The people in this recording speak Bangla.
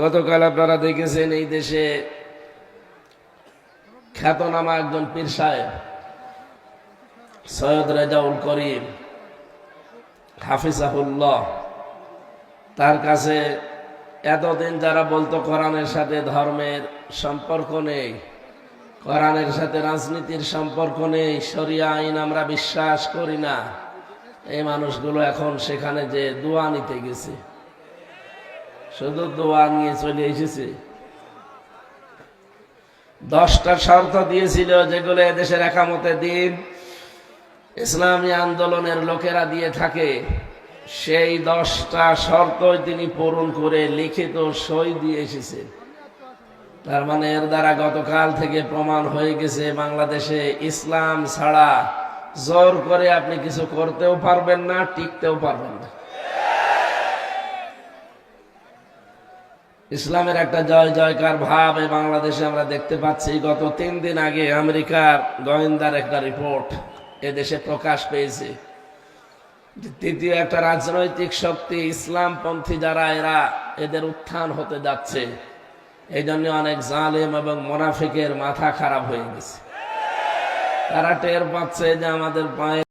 গতকাল আপনারা দেখেছেন এই দেশে খ্যাতনামা একজন পীর সাহেব, সৈয়দ রেজাউল করিম, হাফিজাহুল্লাহ, তার কাছে এতদিন যারা বলতো কোরআনের সাথে ধর্মের সম্পর্ক নেই, কোরআনের সাথে রাজনীতির সম্পর্ক নেই, শরিয়া আইন আমরা বিশ্বাস করি না, এই মানুষগুলো এখন সেখানে যে দোয়া নিতে গেছে। শুধু দোয়া নিয়ে চলে এসেছে। দশটা শর্ত দিয়েছিল যেগুলো এদেশের একামতে দিন ইসলামী আন্দোলনের লোকেরা দিয়ে থাকে। সেই দশটা শর্তই তিনি পূরণ করে লিখিত সই দিয়ে এসেছে। তার মানে এর দ্বারা গতকাল থেকে প্রমাণ হয়ে গেছে, বাংলাদেশে ইসলাম ছাড়া জোর করে আপনি কিছু করতেও পারবেন না, টিকতেও পারবেন না। ইসলামের একটা জয় জয়কার ভাব এই বাংলাদেশে আমরা দেখতে পাচ্ছি। গত তিন দিন আগে আমেরিকার গোয়েন্দার একটা রিপোর্ট এদেশে প্রকাশ পেয়েছে তৃতীয় একটা রাজনৈতিক শক্তি ইসলামপন্থী যারা, এরা এদের উত্থান হতে যাচ্ছে। এই জন্য অনেক জালেম এবং মোনাফিকের মাথা খারাপ হয়ে গেছে। তারা টের পাচ্ছে যে আমাদের পায়ে